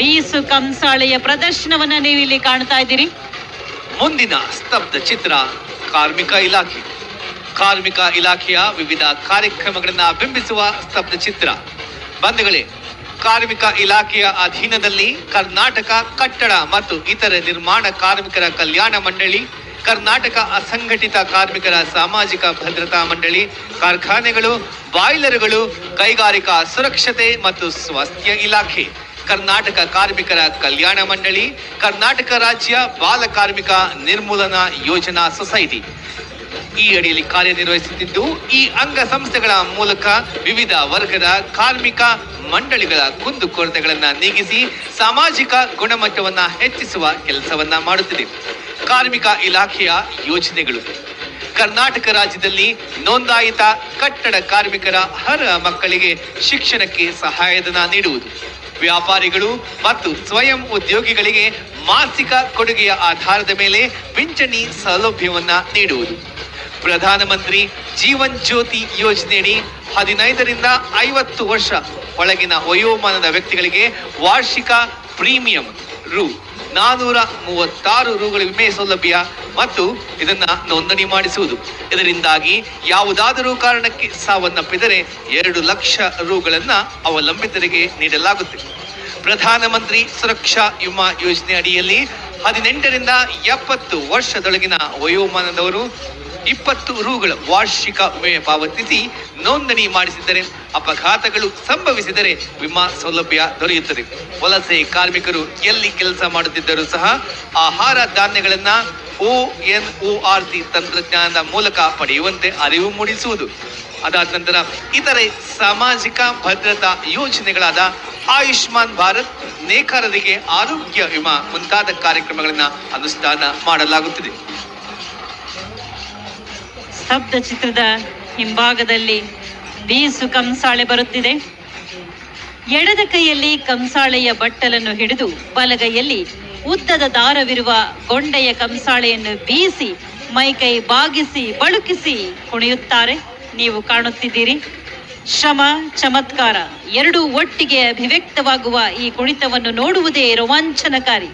ಬೀಸು ಕಂಸಾಳೆಯ ಪ್ರದರ್ಶನವನ್ನ ನೀವು ಇಲ್ಲಿ ಕಾಣ್ತಾ ಇದ್ದೀರಿ. ಮುಂದಿನ ಸ್ತಬ್ಧ ಚಿತ್ರ ಕಾರ್ಮಿಕ ಇಲಾಖೆ. ಕಾರ್ಮಿಕ ಇಲಾಖೆಯ ವಿವಿಧ ಕಾರ್ಯಕ್ರಮಗಳನ್ನ ಬಿಂಬಿಸುವ ಸ್ತಬ್ಧ ಚಿತ್ರ. ಬಂಧುಗಳೇ, ಕಾರ್ಮಿಕ ಇಲಾಖೆಯ ಅಧೀನದಲ್ಲಿ ಕರ್ನಾಟಕ ಕಟ್ಟಡ ಮತ್ತು ಇತರ ನಿರ್ಮಾಣ ಕಾರ್ಮಿಕರ ಕಲ್ಯಾಣ ಮಂಡಳಿ, ಕರ್ನಾಟಕ ಅಸಂಘಟಿತ ಕಾರ್ಮಿಕರ ಸಾಮಾಜಿಕ ಭದ್ರತಾ ಮಂಡಳಿ, ಕಾರ್ಖಾನೆಗಳು, ಬಾಯ್ಲರ್ಗಳು, ಕೈಗಾರಿಕಾ ಸುರಕ್ಷತೆ ಮತ್ತು ಸ್ವಾಸ್ಥ್ಯ ಇಲಾಖೆ. ಕರ್ನಾಟಕ ಕಾರ್ಮಿಕರ ಕಲ್ಯಾಣ ಮಂಡಳಿ, ಕರ್ನಾಟಕ ರಾಜ್ಯ ಬಾಲ ಕಾರ್ಮಿಕ ನಿರ್ಮೂಲನಾ ಯೋಜನಾ ಸೊಸೈಟಿ. ಈ ಅಡಿಯಲ್ಲಿ ಕಾರ್ಯನಿರ್ವಹಿಸುತ್ತಿದ್ದು, ಈ ಅಂಗ ಸಂಸ್ಥೆಗಳ ಮೂಲಕ ವಿವಿಧ ವರ್ಗದ ಕಾರ್ಮಿಕ ಮಂಡಳಿಗಳ ಕುಂದುಕೊರತೆಗಳನ್ನು ನೀಗಿಸಿ ಸಾಮಾಜಿಕ ಗುಣಮಟ್ಟವನ್ನು ಹೆಚ್ಚಿಸುವ ಕೆಲಸವನ್ನ ಮಾಡುತ್ತಿದೆ. ಕಾರ್ಮಿಕ ಇಲಾಖೆಯ ಯೋಜನೆಗಳು. ಕರ್ನಾಟಕ ರಾಜ್ಯದಲ್ಲಿ ನೋಂದಾಯಿತ ಕಟ್ಟಡ ಕಾರ್ಮಿಕರ ಹರ ಮಕ್ಕಳಿಗೆ ಶಿಕ್ಷಣಕ್ಕೆ ಸಹಾಯಧನ ನೀಡುವುದು. ವ್ಯಾಪಾರಿಗಳು ಮತ್ತು ಸ್ವಯಂ ಉದ್ಯೋಗಿಗಳಿಗೆ ಮಾಸಿಕ ಕೊಡುಗೆಯ ಆಧಾರದ ಮೇಲೆ ಪಿಂಚಣಿ ಸೌಲಭ್ಯವನ್ನ ನೀಡುವುದು. ಪ್ರಧಾನಮಂತ್ರಿ ಜೀವನ್ ಜ್ಯೋತಿ ಯೋಜನೆಯಡಿ ಹದಿನೈದರಿಂದ ಐವತ್ತು ವರ್ಷ ಒಳಗಿನ ವಯೋಮಾನದ ವ್ಯಕ್ತಿಗಳಿಗೆ ವಾರ್ಷಿಕ ಪ್ರೀಮಿಯಂ ರು ನಾನೂರ ಮೂವತ್ತಾರು ರುಗಳ ವಿಮೆ ಸೌಲಭ್ಯ ಮತ್ತು ಇದನ್ನ ನೋಂದಣಿ ಮಾಡಿಸುವುದು. ಇದರಿಂದಾಗಿ ಯಾವುದಾದರೂ ಕಾರಣಕ್ಕೆ ಸಾವನ್ನಪ್ಪಿದರೆ ಎರಡು ಲಕ್ಷ ರೂಗಳನ್ನ ಅವಲಂಬಿತರಿಗೆ ನೀಡಲಾಗುತ್ತೆ. ಪ್ರಧಾನಮಂತ್ರಿ ಸುರಕ್ಷಾ ವಿಮಾ ಯೋಜನೆ ಅಡಿಯಲ್ಲಿ ಹದಿನೆಂಟರಿಂದ ಎಪ್ಪತ್ತು ವರ್ಷದೊಳಗಿನ ವಯೋಮಾನದವರು ಇಪ್ಪತ್ತು ರೂಗಳ ವಾರ್ಷಿಕ ವಿಮೆ ಪಾವತಿಸಿ ನೋಂದಣಿ ಮಾಡಿಸಿದರೆ ಅಪಘಾತಗಳು ಸಂಭವಿಸಿದರೆ ವಿಮಾ ಸೌಲಭ್ಯ ದೊರೆಯುತ್ತದೆ. ವಲಸೆ ಕಾರ್ಮಿಕರು ಎಲ್ಲಿ ಕೆಲಸ ಮಾಡುತ್ತಿದ್ದರೂ ಸಹ ಆಹಾರ ಧಾನ್ಯಗಳನ್ನ O N O R C ತಂತ್ರಜ್ಞಾನದ ಮೂಲಕ ಪಡೆಯುವಂತೆ ಅರಿವು ಮೂಡಿಸುವುದು. ಅದಾದ ನಂತರ ಇತರೆ ಸಾಮಾಜಿಕ ಭದ್ರತಾ ಯೋಜನೆಗಳಾದ ಆಯುಷ್ಮಾನ್ ಭಾರತ್, ನೇಕಾರರಿಗೆ ಆರೋಗ್ಯ ವಿಮಾ ಮುಂತಾದ ಕಾರ್ಯಕ್ರಮಗಳನ್ನು ಅನುಷ್ಠಾನ ಮಾಡಲಾಗುತ್ತಿದೆ. ಸ್ತಬ್ಧ ಚಿತ್ರದ ಹಿಂಭಾಗದಲ್ಲಿ ಬೀಸು ಕಂಸಾಳೆ ಬರುತ್ತಿದೆ. ಎಡದ ಕೈಯಲ್ಲಿ ಕಂಸಾಳೆಯ ಬಟ್ಟಲನ್ನು ಹಿಡಿದು ಬಲಗೈಯಲ್ಲಿ ಉದ್ದದ ದಾರವಿರುವ ಗೊಂಡೆಯ ಕಂಸಾಳೆಯನ್ನು ಬೀಸಿ, ಮೈಕೈ ಬಾಗಿಸಿ, ಬಳುಕಿಸಿ ಕುಣಿಯುತ್ತಾರೆ. ನೀವು ಕಾಣುತ್ತಿದ್ದೀರಿ. ಶ್ರಮ ಚಮತ್ಕಾರ. ಎರಡೂ ಒಟ್ಟಿಗೆ ಅಭಿವ್ಯಕ್ತವಾಗುವ ಈ ಕುಣಿತವನ್ನು ನೋಡುವುದೇ ರೋಮಾಂಚನಕಾರಿ.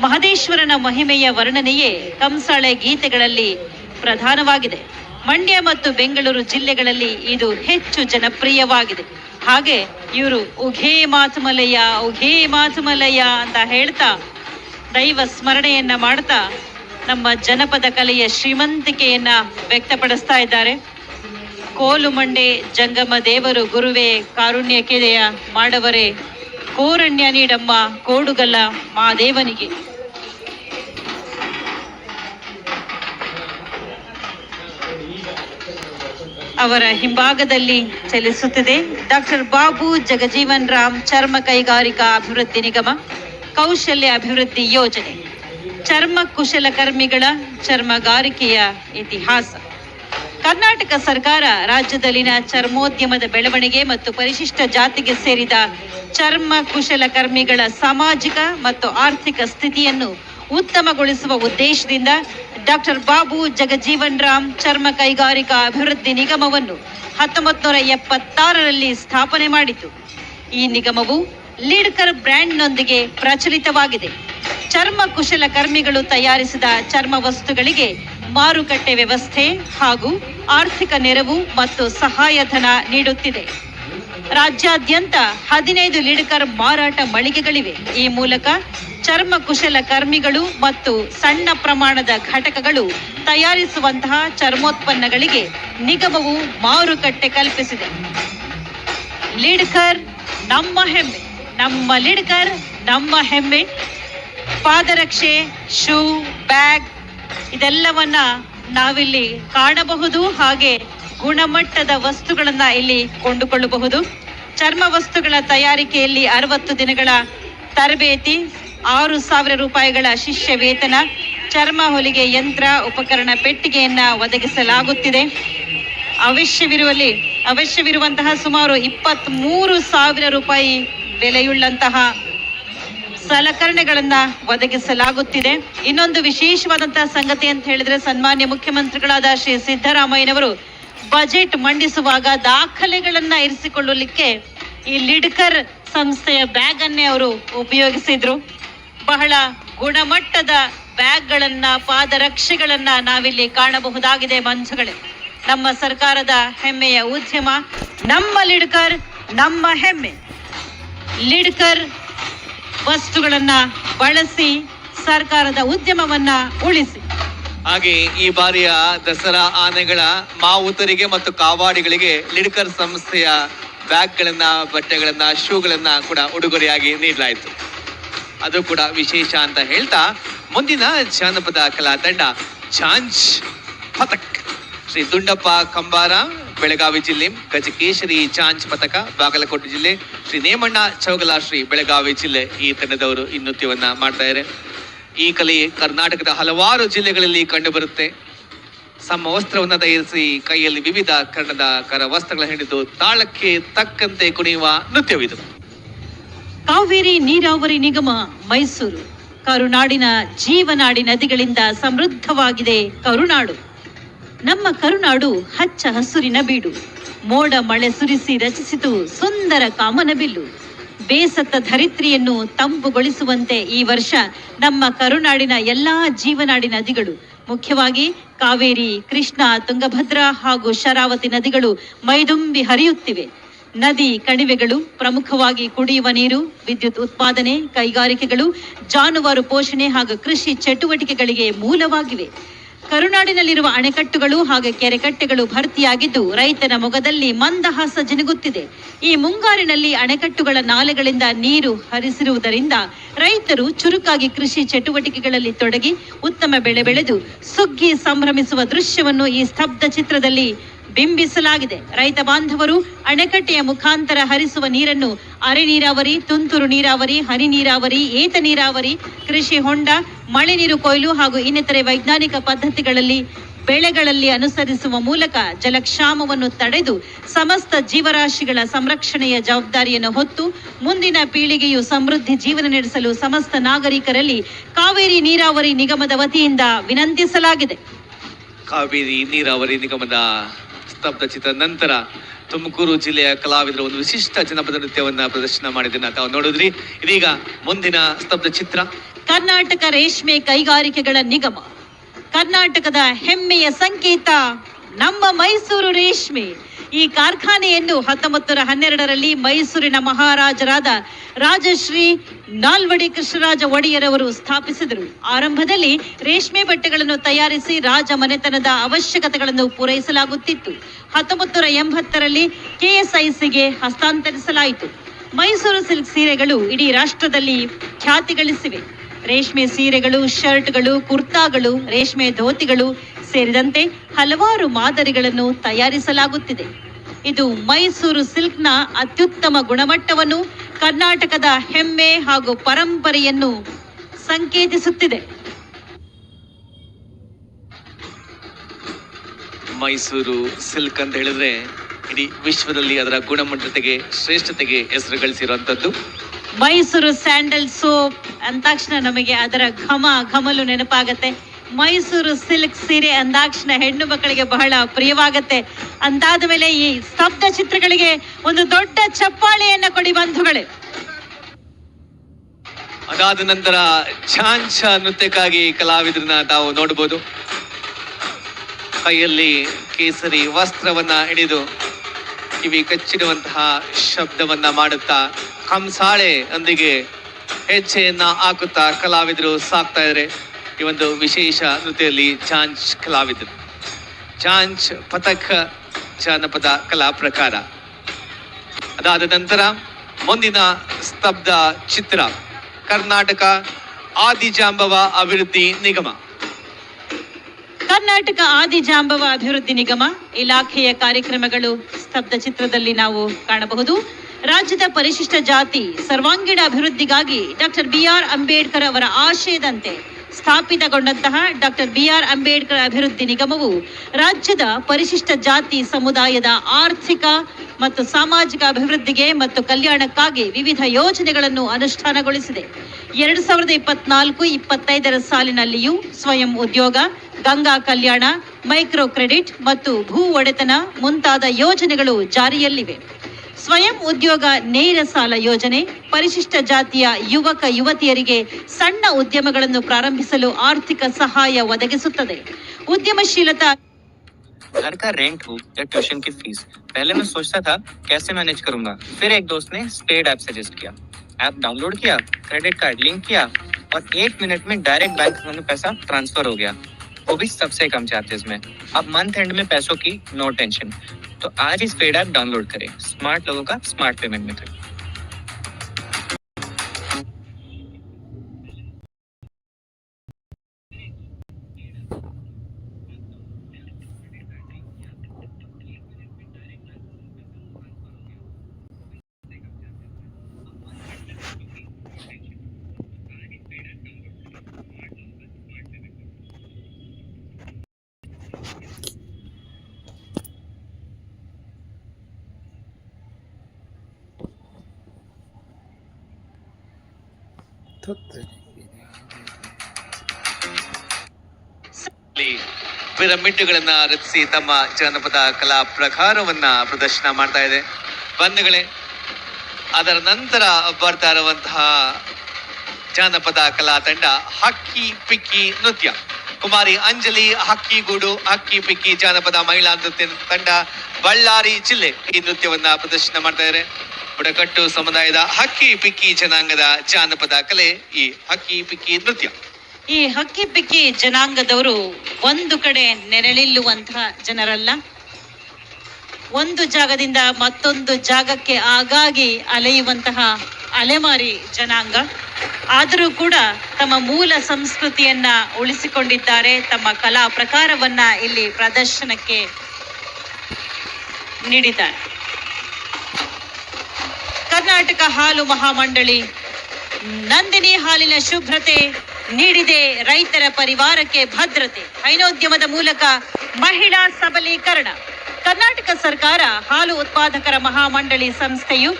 ಮಹದೇಶ್ವರನ ಮಹಿಮೆಯ ವರ್ಣನೆಯೇ ಕಂಸಾಳೆ ಗೀತೆಗಳಲ್ಲಿ ಪ್ರಧಾನವಾಗಿದೆ. ಮಂಡ್ಯ ಮತ್ತು ಬೆಂಗಳೂರು ಜಿಲ್ಲೆಗಳಲ್ಲಿ ಇದು ಹೆಚ್ಚು ಜನಪ್ರಿಯವಾಗಿದೆ. ಹಾಗೆ ಇವರು ಉಘೇ ಮಾತುಮಲಯ್ಯ ಉಘೇ ಮಾತುಮಲಯ್ಯ ಅಂತ ಹೇಳ್ತಾ ದೈವ ಸ್ಮರಣೆಯನ್ನ ಮಾಡ್ತಾ ನಮ್ಮ ಜನಪದ ಕಲೆಯ ಶ್ರೀಮಂತಿಕೆಯನ್ನ ವ್ಯಕ್ತಪಡಿಸ್ತಾ ಇದ್ದಾರೆ. ಕೋಲು ಮಂಡೆ ಜಂಗಮ ದೇವರು ಗುರುವೇ ಕೆರೆಯ ಮಾಡವರೇ, ಕೋರಣ್ಯ ನೀಡಮ್ಮ ಕೋಡುಗಲ್ಲ ಮಾದೇವನಿಗೆ ಅವರ ಹಿಂಭಾಗದಲ್ಲಿ ಚಲಿಸುತ್ತಿದೆ ಡಾಕ್ಟರ್ ಬಾಬು ಜಗಜೀವನ್ ರಾಮ್ ಚರ್ಮ ಕೈಗಾರಿಕಾ ಅಭಿವೃದ್ಧಿ ನಿಗಮ. ಕೌಶಲ್ಯ ಅಭಿವೃದ್ಧಿ ಯೋಜನೆ, ಚರ್ಮ ಕುಶಲಕರ್ಮಿಗಳ ಚರ್ಮಗಾರಿಕೆಯ ಇತಿಹಾಸ. ಕರ್ನಾಟಕ ಸರ್ಕಾರ ರಾಜ್ಯದಲ್ಲಿನ ಚರ್ಮೋದ್ಯಮದ ಬೆಳವಣಿಗೆ ಮತ್ತು ಪರಿಶಿಷ್ಟ ಜಾತಿಗೆ ಸೇರಿದ ಚರ್ಮ ಕುಶಲಕರ್ಮಿಗಳ ಸಾಮಾಜಿಕ ಮತ್ತು ಆರ್ಥಿಕ ಸ್ಥಿತಿಯನ್ನು ಉತ್ತಮಗೊಳಿಸುವ ಉದ್ದೇಶದಿಂದ ಡಾಕ್ಟರ್ ಬಾಬು ಜಗಜೀವನ್ ರಾಮ್ ಚರ್ಮ ಕೈಗಾರಿಕಾ ಅಭಿವೃದ್ಧಿ ನಿಗಮವನ್ನು ಹತ್ತೊಂಬತ್ತು ನೂರ ಎಪ್ಪತ್ತಾರರಲ್ಲಿ ಸ್ಥಾಪನೆ ಮಾಡಿತು. ಈ ನಿಗಮವು ಲೀಡ್ಕರ್ ಬ್ರ್ಯಾಂಡ್ನೊಂದಿಗೆ ಪ್ರಚಲಿತವಾಗಿದೆ. ಚರ್ಮ ಕುಶಲಕರ್ಮಿಗಳು ತಯಾರಿಸಿದ ಚರ್ಮ ವಸ್ತುಗಳಿಗೆ ಮಾರುಕಟ್ಟೆ ವ್ಯವಸ್ಥೆ ಹಾಗೂ ಆರ್ಥಿಕ ನೆರವು ಮತ್ತು ಸಹಾಯಧನ ನೀಡುತ್ತಿದೆ. ರಾಜ್ಯಾದ್ಯಂತ ಹದಿನೈದು ಲೀಡ್ಕರ್ ಮಾರಾಟ ಮಳಿಗೆಗಳಿವೆ. ಈ ಮೂಲಕ ಚರ್ಮ ಕುಶಲ ಕರ್ಮಿಗಳು ಮತ್ತು ಸಣ್ಣ ಪ್ರಮಾಣದ ಘಟಕಗಳು ತಯಾರಿಸುವಂತಹ ಚರ್ಮೋತ್ಪನ್ನಗಳಿಗೆ ನಿಗಮವು ಮಾರುಕಟ್ಟೆ ಕಲ್ಪಿಸಿದೆ. ಲೀಡ್ಕರ್ ನಮ್ಮ ಹೆಮ್ಮೆ. ನಮ್ಮ ಲಿಡ್ಕರ್ ನಮ್ಮ ಹೆಮ್ಮೆ ಪಾದರಕ್ಷೆ ಶೂ, ಬ್ಯಾಗ್, ಇದೆಲ್ಲವನ್ನ ನಾವಿಲ್ಲಿ ಕಾಣಬಹುದು ಹಾಗೆ ಗುಣಮಟ್ಟದ ವಸ್ತುಗಳನ್ನ ಇಲ್ಲಿ ಕೊಂಡುಕೊಳ್ಳಬಹುದು. ಚರ್ಮ ವಸ್ತುಗಳ ತಯಾರಿಕೆಯಲ್ಲಿ ಅರವತ್ತು ದಿನಗಳ ತರಬೇತಿ, ಆರು ಸಾವಿರ ರೂಪಾಯಿಗಳ ಶಿಷ್ಯ ವೇತನ, ಚರ್ಮ ಹೊಲಿಗೆ ಯಂತ್ರ, ಉಪಕರಣ ಪೆಟ್ಟಿಗೆಯನ್ನ ಒದಗಿಸಲಾಗುತ್ತಿದೆ. ಅವಶ್ಯವಿರುವಲ್ಲಿ, ಅವಶ್ಯವಿರುವಂತಹ ಸುಮಾರು ಇಪ್ಪತ್ತ್ ಮೂರು ಸಾವಿರ ರೂಪಾಯಿ ಬೆಲೆಯುಳ್ಳಂತಹ ಸಲಕರಣೆಗಳನ್ನ ಒದಗಿಸಲಾಗುತ್ತಿದೆ. ಇನ್ನೊಂದು ವಿಶೇಷವಾದಂತಹ ಸಂಗತಿ ಅಂತ ಹೇಳಿದ್ರೆ ಸನ್ಮಾನ್ಯ ಮುಖ್ಯಮಂತ್ರಿಗಳಾದ ಶ್ರೀ ಸಿದ್ದರಾಮಯ್ಯನವರು ಬಜೆಟ್ ಮಂಡಿಸುವಾಗ ದಾಖಲೆಗಳನ್ನ ಇರಿಸಿಕೊಳ್ಳಲಿಕ್ಕೆ ಈ ಲಿಡ್ಕರ್ ಸಂಸ್ಥೆಯ ಬ್ಯಾಗ್ ಅನ್ನೇ ಅವರು ಉಪಯೋಗಿಸಿದ್ರು. ಬಹಳ ಗುಣಮಟ್ಟದ ಬ್ಯಾಗ್ಗಳನ್ನ, ಪಾದರಕ್ಷೆಗಳನ್ನ ನಾವಿಲ್ಲಿ ಕಾಣಬಹುದಾಗಿದೆ ಮಂಚುಗಳೇ. ನಮ್ಮ ಸರ್ಕಾರದ ಹೆಮ್ಮೆಯ ಉದ್ಯಮ, ನಮ್ಮ ಲಿಡ್ಕರ್, ನಮ್ಮ ಹೆಮ್ಮೆ. ಲಿಡ್ಕರ್ ವಸ್ತುಗಳನ್ನ ಬಳಸಿ ಸರ್ಕಾರದ ಉದ್ಯಮವನ್ನ ಉಳಿಸಿ. ಹಾಗೆ ಈ ಬಾರಿಯ ದಸರಾ ಆನೆಗಳ ಮಾವುತರಿಗೆ ಮತ್ತು ಕಾವಾಡಿಗಳಿಗೆ ಲಿಡ್ಕರ್ ಸಂಸ್ಥೆಯ ಬ್ಯಾಗ್ಗಳನ್ನ, ಬಟ್ಟೆಗಳನ್ನ, ಶೂಗಳನ್ನ ಕೂಡ ಉಡುಗೊರೆಯಾಗಿ ನೀಡಲಾಯಿತು. ಅದು ಕೂಡ ವಿಶೇಷ ಅಂತ ಹೇಳ್ತಾ ಮುಂದಿನ ಜಾನಪದ ಕಲಾ ತಂಡ ಝಾಂಜ್ ಪತಕ್ ಶ್ರೀ ದುಂಡಪ್ಪ ಕಂಬಾರ ಬೆಳಗಾವಿ ಜಿಲ್ಲೆ ಗಜಕೇಶರಿ ಚಾಂಚ್ ಪತಕ, ಬಾಗಲಕೋಟೆ ಜಿಲ್ಲೆ ಶ್ರೀ ನೇಮಣ್ಣ ಚೌಗಲ ಶ್ರೀ ಬೆಳಗಾವಿ ಜಿಲ್ಲೆ ಈ ತಂಡದವರು ಈ ನೃತ್ಯವನ್ನ ಮಾಡ್ತಾ ಇದ್ದಾರೆ ಈ ಕಲೆ ಕರ್ನಾಟಕದ ಹಲವಾರು ಜಿಲ್ಲೆಗಳಲ್ಲಿ ಕಂಡುಬರುತ್ತೆ. ಸಮವಸ್ತ್ರವನ್ನು ತಯಾರಿಸಿ ಕೈಯಲ್ಲಿ ವಿವಿಧ ಕನ್ನಡದ ಕರ ವಸ್ತ್ರಗಳ ಹಿಡಿದು ತಾಳಕ್ಕೆ ತಕ್ಕಂತೆ ಕುಣಿಯುವ ನೃತ್ಯವಿದು ಕಾವೇರಿ ನೀರಾವರಿ ನಿಗಮ, ಮೈಸೂರು. ಕರುನಾಡಿನ ಜೀವನಾಡಿ ನದಿಗಳಿಂದ ಸಮೃದ್ಧವಾಗಿದೆ ಕರುನಾಡು. ನಮ್ಮ ಕರುನಾಡು ಹಚ್ಚ ಹಸುರಿನ ಬೀಡು. ಮೋಡ ಮಳೆ ಸುರಿಸಿ ರಚಿಸಿತು ಸುಂದರ ಕಾಮನಬಿಲ್ಲು ಬೇಸತ್ತ ಧರಿತ್ರಿಯನ್ನು ತಂಪುಗೊಳಿಸುವಂತೆ ಈ ವರ್ಷ ನಮ್ಮ ಕರುನಾಡಿನ ಎಲ್ಲಾ ಜೀವನಾಡಿ ನದಿಗಳು, ಮುಖ್ಯವಾಗಿ ಕಾವೇರಿ, ಕೃಷ್ಣ, ತುಂಗಭದ್ರಾ ಹಾಗೂ ಶರಾವತಿ ನದಿಗಳು ಮೈದುಂಬಿ ಹರಿಯುತ್ತಿವೆ. ನದಿ ಕಣಿವೆಗಳು ಪ್ರಮುಖವಾಗಿ ಕುಡಿಯುವ ನೀರು, ವಿದ್ಯುತ್ ಉತ್ಪಾದನೆ, ಕೈಗಾರಿಕೆಗಳು, ಜಾನುವಾರು ಪೋಷಣೆ ಹಾಗೂ ಕೃಷಿ ಚಟುವಟಿಕೆಗಳಿಗೆ ಮೂಲವಾಗಿವೆ. ಕರುನಾಡಿನಲ್ಲಿರುವ ಅಣೆಕಟ್ಟುಗಳು ಹಾಗೂ ಕೆರೆಕಟ್ಟೆಗಳು ಭರ್ತಿಯಾಗಿದ್ದು ರೈತನ ಮೊಗದಲ್ಲಿ ಮಂದಹಾಸ ಜಿನುಗುತ್ತಿದೆ. ಈ ಮುಂಗಾರಿನಲ್ಲಿ ಅಣೆಕಟ್ಟುಗಳ ನಾಲೆಗಳಿಂದ ನೀರು ಹರಿಸಿರುವುದರಿಂದ ರೈತರು ಚುರುಕಾಗಿ ಕೃಷಿ ಚಟುವಟಿಕೆಗಳಲ್ಲಿ ತೊಡಗಿ ಉತ್ತಮ ಬೆಳೆ ಬೆಳೆದು ಸುಗ್ಗಿ ಸಂಭ್ರಮಿಸುವ ದೃಶ್ಯವನ್ನು ಈ ಸ್ತಬ್ಧ ಚಿತ್ರದಲ್ಲಿ ಬಿಂಬಿಸಲಾಗಿದೆ. ರೈತ ಬಾಂಧವರು ಅಣೆಕಟ್ಟೆಯ ಮುಖಾಂತರ ಹರಿಸುವ ನೀರನ್ನು ಅರೆ ನೀರಾವರಿ, ತುಂತುರು ನೀರಾವರಿ, ಹನಿ ನೀರಾವರಿ, ಏತ ನೀರಾವರಿ, ಕೃಷಿ ಹೊಂಡ, ಮಳೆ ನೀರು ಕೊಯ್ಲು ಹಾಗೂ ಇನ್ನಿತರೆ ವೈಜ್ಞಾನಿಕ ಪದ್ಧತಿಗಳಲ್ಲಿ, ಬೆಳೆಗಳಲ್ಲಿ ಅನುಸರಿಸುವ ಮೂಲಕ ಜಲಕ್ಷಾಮವನ್ನು ತಡೆದು ಸಮಸ್ತ ಜೀವರಾಶಿಗಳ ಸಂರಕ್ಷಣೆಯ ಜವಾಬ್ದಾರಿಯನ್ನು ಹೊತ್ತು ಮುಂದಿನ ಪೀಳಿಗೆಯು ಸಮೃದ್ಧಿ ಜೀವನ ನಡೆಸಲು ಸಮಸ್ತ ನಾಗರಿಕರಲ್ಲಿ ಕಾವೇರಿ ನೀರಾವರಿ ನಿಗಮದ ವತಿಯಿಂದ ವಿನಂತಿಸಲಾಗಿದೆ. ಕಾವೇರಿ ನೀರಾವರಿ ನಿಗಮದ ಸ್ತಬ್ಧ ಚಿತ್ರ ನಂತರ ತುಮಕೂರು ಜಿಲ್ಲೆಯ ಕಲಾವಿದರು ಒಂದು ವಿಶಿಷ್ಟ ಜನಪದ ನೃತ್ಯವನ್ನ ಪ್ರದರ್ಶನ ಮಾಡಿದ್ದನ್ನ ತಾವು ನೋಡಿದ್ರಿ. ಇದೀಗ ಮುಂದಿನ ಸ್ತಬ್ಧ ಚಿತ್ರ. ಕರ್ನಾಟಕ ರೇಷ್ಮೆ ಕೈಗಾರಿಕೆಗಳ ನಿಗಮ. ಕರ್ನಾಟಕದ ಹೆಮ್ಮೆಯ ಸಂಕೇತ ನಮ್ಮ ಮೈಸೂರು ರೇಷ್ಮೆ. ಈ ಕಾರ್ಖಾನೆಯನ್ನು ಹತ್ತೊಂಬತ್ತು ನೂರ ಹನ್ನೆರಡರಲ್ಲಿ ಮೈಸೂರಿನ ಮಹಾರಾಜರಾದ ರಾಜಶ್ರೀ ನಾಲ್ವಡಿ ಕೃಷ್ಣರಾಜ ಒಡೆಯರವರು ಸ್ಥಾಪಿಸಿದರು. ಆರಂಭದಲ್ಲಿ ರೇಷ್ಮೆ ಬಟ್ಟೆಗಳನ್ನು ತಯಾರಿಸಿ ರಾಜ ಮನೆತನದ ಅವಶ್ಯಕತೆಗಳನ್ನು ಪೂರೈಸಲಾಗುತ್ತಿತ್ತು. ಹತ್ತೊಂಬತ್ತು ನೂರ ಎಂಬತ್ತರಲ್ಲಿ ಕೆಎಸ್ಐಸಿಗೆ ಹಸ್ತಾಂತರಿಸಲಾಯಿತು. ಮೈಸೂರು ಸಿಲ್ಕ್ ಸೀರೆಗಳು ಇಡೀ ರಾಷ್ಟ್ರದಲ್ಲಿ ಖ್ಯಾತಿ ಗಳಿಸಿವೆ. ರೇಷ್ಮೆ ಸೀರೆಗಳು, ಶರ್ಟ್ಗಳು, ಕುರ್ತಾಗಳು, ರೇಷ್ಮೆ ಧೋತಿಗಳು ಸೇರಿದಂತೆ ಹಲವಾರು ಮಾದರಿಗಳನ್ನು ತಯಾರಿಸಲಾಗುತ್ತಿದೆ. ಇದು ಮೈಸೂರು ಸಿಲ್ಕ್ನ ಅತ್ಯುತ್ತಮ ಗುಣಮಟ್ಟವನ್ನು ಕರ್ನಾಟಕದ ಹೆಮ್ಮೆ ಹಾಗೂ ಪರಂಪರೆಯನ್ನು ಸಂಕೇತಿಸುತ್ತಿದೆ. ಮೈಸೂರು ಸಿಲ್ಕ್ ಅಂತ ಹೇಳಿದ್ರೆ ಇಡೀ ವಿಶ್ವದಲ್ಲಿ ಅದರ ಗುಣಮಟ್ಟತೆಗೆ ಶ್ರೇಷ್ಠತೆಗೆ ಹೆಸರು ಗಳಿಸಿರುವಂತದ್ದು ಮೈಸೂರು ಸ್ಯಾಂಡಲ್ ಸೋಪ್ ಅಂದಾಕ್ಷಣ ನಮಗೆ ಅದರ ಘಮ ಘಮಲು ನೆನಪಾಗತ್ತೆ. ಮೈಸೂರು ಸಿಲ್ಕ್ ಸೀರೆ ಅಂದಾಕ್ಷಣ ಹೆಣ್ಣು ಮಕ್ಕಳಿಗೆ ಬಹಳ ಪ್ರಿಯವಾಗತ್ತೆ. ಅಂತಾದ ಮೇಲೆ ಈ ಸ್ತಬ್ಧ ಚಿತ್ರಗಳಿಗೆ ಒಂದು ದೊಡ್ಡ ಚಪ್ಪಾಳೆಯನ್ನ ಕೊಡಿ ಬಂಧುಗಳೇ. ಅದಾದ ನಂತರ ಛಾಂಚ ನೃತ್ಯಕ್ಕಾಗಿ ಕಲಾವಿದರನ್ನ ತಾವು ನೋಡಬಹುದು. ಕೈಯಲ್ಲಿ ಕೇಸರಿ ವಸ್ತ್ರವನ್ನ ಹಿಡಿದು ಕಿವಿ ಕಚ್ಚಿಡುವಂತಹ ಶಬ್ದವನ್ನ ಮಾಡುತ್ತಾ ಕಂಸಾಳೆ ಅಂದಿಗೆ ಹೆಜ್ಜೆಯನ್ನ ಹಾಕುತ್ತಾ ಕಲಾವಿದರು ಸಾಕ್ತಾ ಇದ್ದಾರೆ. ಈ ಒಂದು ವಿಶೇಷ ನೃತ್ಯದಲ್ಲಿ ಚಾಂಚ್ ಕಲಾವಿದರು. ಚಾಂಚ್ ಪಥಕ್ ಜಾನಪದ ಕಲಾ ಪ್ರಕಾರ. ಅದಾದ ನಂತರ ಮುಂದಿನ ಸ್ತಬ್ಧ ಚಿತ್ರ ಕರ್ನಾಟಕ ಆದಿಜಾಂಬವ ಅಭಿವೃದ್ಧಿ ನಿಗಮ. ಕರ್ನಾಟಕ ಆದಿಜಾಂಬವ ಅಭಿವೃದ್ಧಿ ನಿಗಮ ಇಲಾಖೆಯ ಕಾರ್ಯಕ್ರಮಗಳು ಸ್ತಬ್ಧ ಚಿತ್ರದಲ್ಲಿ ನಾವು ಕಾಣಬಹುದು. ರಾಜ್ಯದ ಪರಿಶಿಷ್ಟ ಜಾತಿ ಸರ್ವಾಂಗೀಣ ಅಭಿವೃದ್ಧಿಗಾಗಿ ಡಾಕ್ಟರ್ ಬಿ ಆರ್ ಅಂಬೇಡ್ಕರ್ ಅವರ ಆಶಯದಂತೆ ಸ್ಥಾಪಿತಗೊಂಡಂತಹ ಡಾಕ್ಟರ್ ಬಿ ಆರ್ ಅಂಬೇಡ್ಕರ್ ಅಭಿವೃದ್ಧಿ ನಿಗಮವು ರಾಜ್ಯದ ಪರಿಶಿಷ್ಟ ಜಾತಿ ಸಮುದಾಯದ ಆರ್ಥಿಕ ಮತ್ತು ಸಾಮಾಜಿಕ ಅಭಿವೃದ್ಧಿಗೆ ಮತ್ತು ಕಲ್ಯಾಣಕ್ಕಾಗಿ ವಿವಿಧ ಯೋಜನೆಗಳನ್ನು ಅನುಷ್ಠಾನಗೊಳಿಸಿದೆ. ಎರಡು ಸಾವಿರದ ಇಪ್ಪತ್ನಾಲ್ಕು ಇಪ್ಪತ್ತೈದರ ಸಾಲಿನಲ್ಲಿಯೂ ಸ್ವಯಂ ಉದ್ಯೋಗ, ಗಂಗಾ ಕಲ್ಯಾಣ, ಮೈಕ್ರೋ ಕ್ರೆಡಿಟ್ ಮತ್ತು ಭೂ ಒಡೆತನ ಮುಂತಾದ ಯೋಜನೆಗಳು ಜಾರಿಯಲ್ಲಿವೆ. ಸ್ವಯಂ ಉದ್ಯೋಗ ನೇರ ಸಾಲ ಯೋಜನೆ ಪರಿಶಿಷ್ಟ ಜಾತಿಯ ಯುವಕ ಯುವತಿಯರಿಗೆ ಸಣ್ಣ ಉದ್ಯಮಗಳನ್ನು ಪ್ರಾರಂಭಿಸಲು ಆರ್ಥಿಕ ಸಹಾಯ ಒದಗಿಸುತ್ತದೆ ಉದ್ಯಮಶೀಲತಾ घर का रेंट हो या ट्यूशन की फीस पहले मैं सोचता था कैसे मैनेज करूंगा फिर एक दोस्त ने स्पेड ऐप सजेस्ट किया ऐप डाउनलोड किया क्रेडिट कार्ड लिंक किया और एक मिनट में डायरेक्ट बैंक में पैसा ट्रांसफर हो गया वो भी सबसे कम चार्जेस में अब मंथ एंड में पैसों की नो टेंशन तो आज इस पेड ऐप डाउनलोड करें। स्मार्ट लोगों का स्मार्ट पेमेंट मेथड ಪಿರಮಿಡ್ಗಳನ್ನ ರಚಿಸಿ ತಮ್ಮ ಜಾನಪದ ಕಲಾ ಪ್ರಕಾರವನ್ನ ಪ್ರದರ್ಶನ ಮಾಡ್ತಾ ಇದೆ. ಬಂಧುಗಳೇ, ಅದರ ನಂತರ ಬರ್ತಾ ಇರುವಂತಹ ಜಾನಪದ ಕಲಾ ತಂಡ ಹಕ್ಕಿ ಪಿಕ್ಕಿ ನೃತ್ಯ. ಕುಮಾರಿ ಅಂಜಲಿ, ಹಕ್ಕಿ ಗೂಡು, ಹಕ್ಕಿ ಪಿಕ್ಕಿ ಜಾನಪದ ಮಹಿಳಾ ನೃತ್ಯ ತಂಡ ಬಳ್ಳಾರಿ ಜಿಲ್ಲೆ ಈ ನೃತ್ಯವನ್ನ ಪ್ರದರ್ಶನ ಮಾಡ್ತಾ ಇದ್ದಾರೆ ಬುಡಕಟ್ಟು ಸಮುದಾಯದ ಹಕ್ಕಿ ಪಿಕ್ಕಿ ಜನಾಂಗದ ಜಾನಪದ ಕಲೆ, ಈ ಹಕ್ಕಿ ಪಿಕ್ಕಿ ನೃತ್ಯ. ಈ ಹಕ್ಕಿ ಪಿಕ್ಕಿ ಜನಾಂಗದವರು ಒಂದು ಕಡೆ ನೆರಳಿಲ್ಲುವಂತಹ ಜನರಲ್ಲ. ಒಂದು ಜಾಗದಿಂದ ಮತ್ತೊಂದು ಜಾಗಕ್ಕೆ ಆಗಾಗಿ ಅಲೆಯುವಂತಹ ಅಲೆಮಾರಿ ಜನಾಂಗ. ಆದರೂ ಕೂಡ ತಮ್ಮ ಮೂಲ ಸಂಸ್ಕೃತಿಯನ್ನ ಉಳಿಸಿಕೊಂಡಿದ್ದಾರೆ. ತಮ್ಮ ಕಲಾ ಪ್ರಕಾರವನ್ನ ಇಲ್ಲಿ ಪ್ರದರ್ಶನಕ್ಕೆ ನೀಡಿದ್ದಾರೆ ಕರ್ನಾಟಕ ಹಾಲು ಮಹಾಮಂಡಳಿ ನಂದಿನಿ ಹಾಲಿನ ಶುಭ್ರತೆ ನೀಡಿದೆ ರೈತರ ಪರಿವಾರಕ್ಕೆ ಭದ್ರತೆ. ಹೈನೋದ್ಯಮದ ಮೂಲಕ ಮಹಿಳಾ ಸಬಲೀಕರಣ. ಕರ್ನಾಟಕ ಸರ್ಕಾರ ಹಾಲು ಉತ್ಪಾದಕರ ಮಹಾಮಂಡಳಿ ಸಂಸ್ಥೆಯು